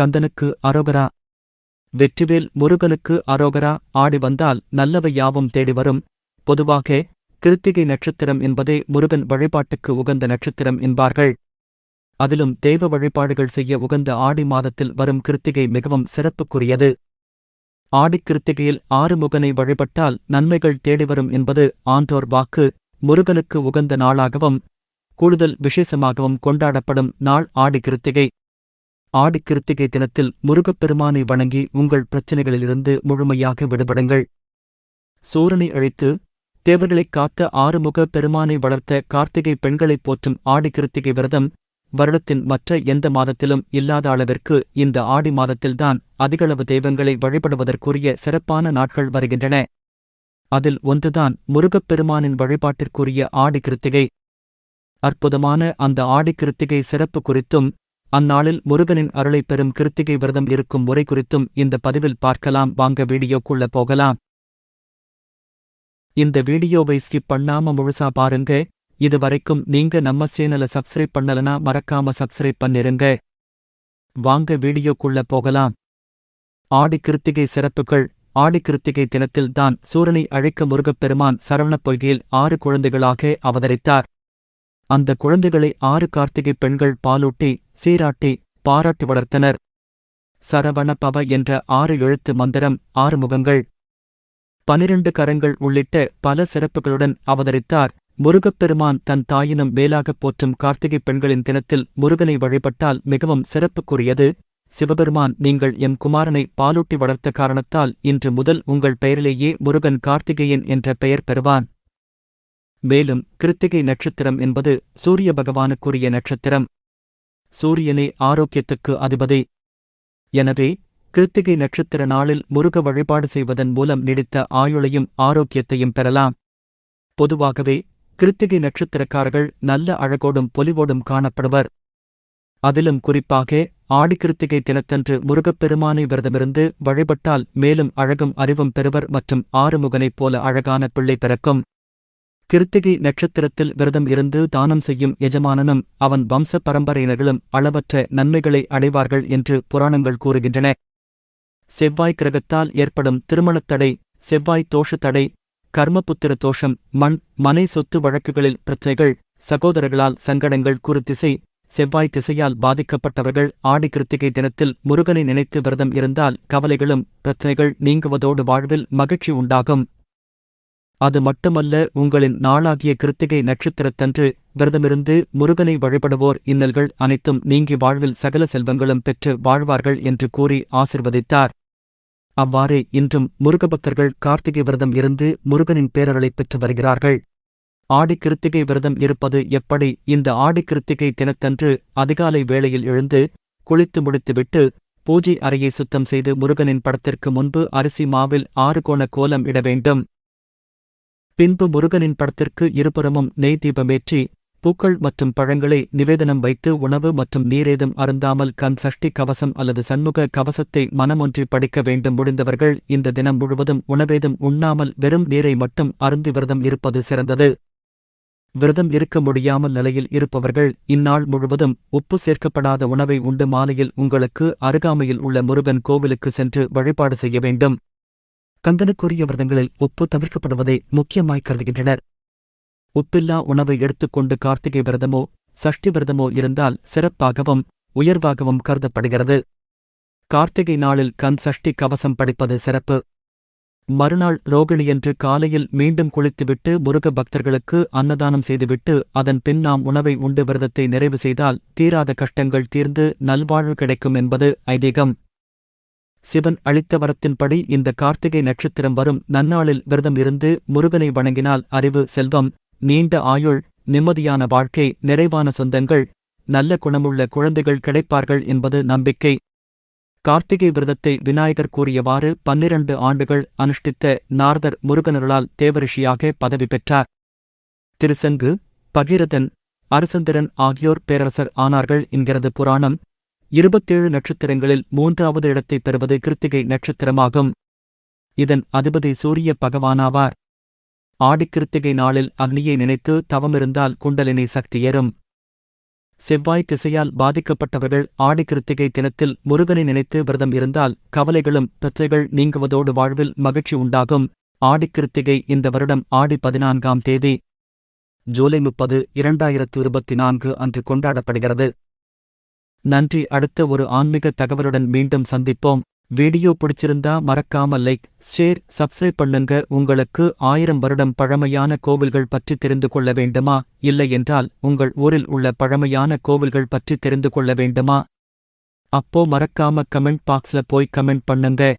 கந்தனுக்கு அரோகரா. வெற்றிவேல் முருகனுக்கு அரோகரா. ஆடி வந்தால் நல்லவை யாவும் தேடி வரும். பொதுவாக கிருத்திகை நட்சத்திரம் என்பதே முருகன் வழிபாட்டுக்கு உகந்த நட்சத்திரம் என்பார்கள். அதிலும் தெய்வ வழிபாடுகள் செய்ய உகந்த ஆடி மாதத்தில் வரும் கிருத்திகை மிகவும் சிறப்புக்குரியது. ஆடிக் கிருத்திகையில் ஆறுமுகனை வழிபட்டால் நன்மைகள் தேடிவரும் என்பது ஆண்டோர் வாக்கு. முருகனுக்கு உகந்த நாளாகவும் கூடுதல் விசேஷமாகவும் கொண்டாடப்படும் நாள் ஆடி கிருத்திகை. ஆடி கிருத்திகை தினத்தில் முருகப்பெருமானை வணங்கி உங்கள் பிரச்சனைகளிலிருந்து முழுமையாக விடுபடுங்கள். சூரனை அழித்து தேவர்களைக் காத்த ஆறுமுக பெருமானை வளர்த்த கார்த்திகை பெண்களைப் போற்றும் ஆடி கிருத்திகை விரதம் வருடத்தின் மற்ற எந்த மாதத்திலும் இல்லாத அளவிற்கு இந்த ஆடி மாதத்தில்தான் அதிகளவு தெய்வங்களை வழிபடுவதற்குரிய சிறப்பான நாட்கள் வருகின்றன. அதில் ஒன்றுதான் முருகப்பெருமானின் வழிபாட்டிற்குரிய ஆடி கிருத்திகை. அற்புதமான அந்த ஆடி கிருத்திகை சிறப்பு குறித்தும் அந்நாளில் முருகனின் அருளைப் பெறும் கிருத்திகை விரதம் இருக்கும் முறை குறித்தும் இந்த பதிவில் பார்க்கலாம். வாங்க வீடியோக்குள்ள போகலாம். இந்த வீடியோவை ஸ்கிப் பண்ணாம முழுசா பாருங்க. இது வரைக்கும் நீங்க நம்ம சேனலை சப்ஸ்கிரைப் பண்ணலனா மறக்காம சப்ஸ்கிரைப் பண்ணிருங்க. வாங்க வீடியோக்குள்ள போகலாம். ஆடி கிருத்திகை சிறப்புகள். ஆடி கிருத்திகை தினத்தில் தான் சூரனை அழைக்க முருகப்பெருமான் சரவணப் பொய்கையில் ஆறு குழந்தைகளாக அவதரித்தார். அந்த குழந்தைகளை ஆறு கார்த்திகை பெண்கள் பாலூட்டி சீராட்டி பாராட்டி வளர்த்தனர். சரவண பவ என்ற ஆறு எழுத்து மந்திரம் ஆறு முகங்கள். பனிரண்டு கரங்கள் உள்ளிட்ட பல சிறப்புகளுடன் அவதரித்தார். முருகப்பெருமான் தன் தாயினும் மேலாகப் போற்றும் கார்த்திகை பெண்களின் தினத்தில் முருகனை வழிபட்டால் மிகவும் சிறப்புக்குரியது. சிவபெருமான் நீங்கள் எம் குமாரனை பாலூட்டி வளர்த்த காரணத்தால் இன்று முதல் உங்கள் பெயரிலேயே முருகன் கார்த்திகேயன் என்ற பெயர் பெறுவான். மேலும் கிருத்திகை நட்சத்திரம் என்பது சூரிய பகவானுக்குரிய நட்சத்திரம். சூரியனே ஆரோக்கியத்துக்கு அதிபதி. எனவே கிருத்திகை நட்சத்திர நாளில் முருக வழிபாடு செய்வதன் மூலம் நீடித்த ஆயுளையும் ஆரோக்கியத்தையும் பெறலாம். பொதுவாகவே கிருத்திகை நட்சத்திரக்காரர்கள் நல்ல அழகோடும் பொலிவோடும் காணப்படுவர். அதிலும் குறிப்பாக ஆடிக்கிருத்திகை தினத்தன்று முருகப்பெருமானை விரதமிருந்து வழிபட்டால் மேலும் அழகும் அறிவும் பெறுவர் மற்றும் ஆறுமுகனைப் போல அழகான பிள்ளை பிறக்கும். கிருத்திகை நட்சத்திரத்தில் விரதம் இருந்து தானம் செய்யும் எஜமானனும் அவன் வம்ச பரம்பரையினர்களும் அளவற்ற நன்மைகளை அடைவார்கள் என்று புராணங்கள் கூறுகின்றன. செவ்வாய் கிரகத்தால் ஏற்படும் திருமணத்தடை செவ்வாய் தோஷத்தடை தடை கர்மபுத்திர தோஷம் மண் மனை சொத்து வழக்குகளில் பிரச்சனைகள் சகோதரர்களால் சங்கடங்கள் குறுத்திசை செவ்வாய் திசையால் பாதிக்கப்பட்டவர்கள் ஆடி கிருத்திகை தினத்தில் முருகனை நினைத்து விரதம் இருந்தால் கவலைகளும் பிரச்சனைகள் நீங்குவதோடு வாழ்வில் மகிழ்ச்சி உண்டாகும். அது மட்டுமல்ல உங்களின் நாளாகிய கிருத்திகை நட்சத்திரத்தன்று விரதமிருந்து முருகனை வழிபடுவோர் இன்னல்கள் அனைத்தும் நீங்கி வாழ்வில் சகல செல்வங்களும் பெற்று வாழ்வார்கள் என்று கூறி ஆசிர்வதித்தார். அவ்வாறே இன்றும் முருகபக்தர்கள் கார்த்திகை விரதம் இருந்து முருகனின் பேரர்களை பெற்று வருகிறார்கள். ஆடிக்கிருத்திகை விரதம் இருப்பது எப்படி? இந்த ஆடிக்கிருத்திகை தினத்தன்று அதிகாலை வேளையில் எழுந்து குளித்து முடித்துவிட்டு பூஜை அறையை சுத்தம் செய்து முருகனின் படத்திற்கு முன்பு அரிசி மாவில் ஆறு கோண கோலம் இட வேண்டும். பின்பு முருகனின் படத்திற்கு இருபுறமும் நெய் தீபமேற்றி பூக்கள் மற்றும் பழங்களை நிவேதனம் வைத்து உணவு மற்றும் நீரேதும் அருந்தாமல் கண் சஷ்டி கவசம் அல்லது சண்முக கவசத்தை மனமொன்றி படிக்க வேண்டும் முடிந்தவர்கள் இந்த தினம் முழுவதும் உணவேதும் உண்ணாமல் வெறும் நீரை மட்டும் அருந்தி விரதம் இருப்பது சிறந்தது. விரதம் இருக்க முடியாமல் நிலையில் இருப்பவர்கள் இந்நாள் முழுவதும் உப்பு சேர்க்கப்படாத உணவை உண்டு மாலையில் உங்களுக்கு அருகாமையில் உள்ள முருகன் கோவிலுக்கு சென்று வழிபாடு செய்ய வேண்டும். கந்தனுக்குரிய விரதங்களில் உப்பு தவிர்க்கப்படுவதை முக்கியமாய் கருதுகின்றனர். உப்பில்லா உணவை எடுத்துக்கொண்டு கார்த்திகை விரதமோ சஷ்டி விரதமோ இருந்தால் சிறப்பாகவும் உயர்வாகவும் கருதப்படுகிறது. கார்த்திகை நாளில் கண் சஷ்டி கவசம் படிப்பது சிறப்பு. மறுநாள் ரோகிணியன்று காலையில் மீண்டும் குளித்துவிட்டு முருக பக்தர்களுக்கு அன்னதானம் செய்துவிட்டு அதன் பின் நாம் உணவை உண்டு விரதத்தை நிறைவு செய்தால் தீராத கஷ்டங்கள் தீர்ந்து நல்வாழ்வு கிடைக்கும் என்பது ஐதீகம். சிவன் அளித்த வரத்தின்படி இந்த கார்த்திகை நட்சத்திரம் வரும் நன்னாளில் விரதம் இருந்து முருகனை வணங்கினால் அறிவு செல்வம் நீண்ட ஆயுள் நிம்மதியான வாழ்க்கை நிறைவான சொந்தங்கள் நல்ல குணமுள்ள குழந்தைகள் கிடைப்பார்கள் என்பது நம்பிக்கை. கார்த்திகை விரதத்தை விநாயகர் கூறியவாறு பன்னிரண்டு ஆண்டுகள் அனுஷ்டித்த நாரதர் முருகனருளால் தேவரிஷியாக பதவி பெற்றார். திருசங்கு பகீரதன் அரசந்திரன் ஆகியோர் பேரரசர் ஆனார்கள் என்கிறது புராணம். இருபத்தேழு நட்சத்திரங்களில் மூன்றாவது இடத்தைப் பெறுவது கிருத்திகை நட்சத்திரமாகும். இதன் அதிபதி சூரிய பகவானாவார். ஆடிக்கிருத்திகை நாளில் அக்னியை நினைத்து தவமிருந்தால் குண்டலினி சக்தி ஏறும். செவ்வாய் திசையால் பாதிக்கப்பட்டவர்கள் ஆடிக்கிருத்திகை தினத்தில் முருகனை நினைத்து விரதம் இருந்தால் கவலைகளும் பிரச்சனைகள் நீங்குவதோடு வாழ்வில் மகிழ்ச்சி உண்டாகும். ஆடிக்கிருத்திகை இந்த வருடம் ஆடி பதினான்காம் தேதி. ஜூலை முப்பது இரண்டாயிரத்து இருபத்தி நான்கு அன்று கொண்டாடப்படுகிறது. நன்றி. அடுத்த ஒரு ஆன்மீக தகவலுடன் மீண்டும் சந்திப்போம். வீடியோ பிடிச்சிருந்தா மறக்காம லைக் ஷேர் சப்ஸ்கிரைப் பண்ணுங்க. உங்களுக்கு ஆயிரம் வருடம் பழமையான கோவில்கள் பற்றி தெரிந்து கொள்ள வேண்டுமா? இல்லை என்றால் உங்கள் ஊரில் உள்ள பழமையான கோவில்கள் பற்றி தெரிந்து கொள்ள வேண்டுமா? அப்போ மறக்காம கமெண்ட் பாக்ஸ்ல போய் கமெண்ட் பண்ணுங்க.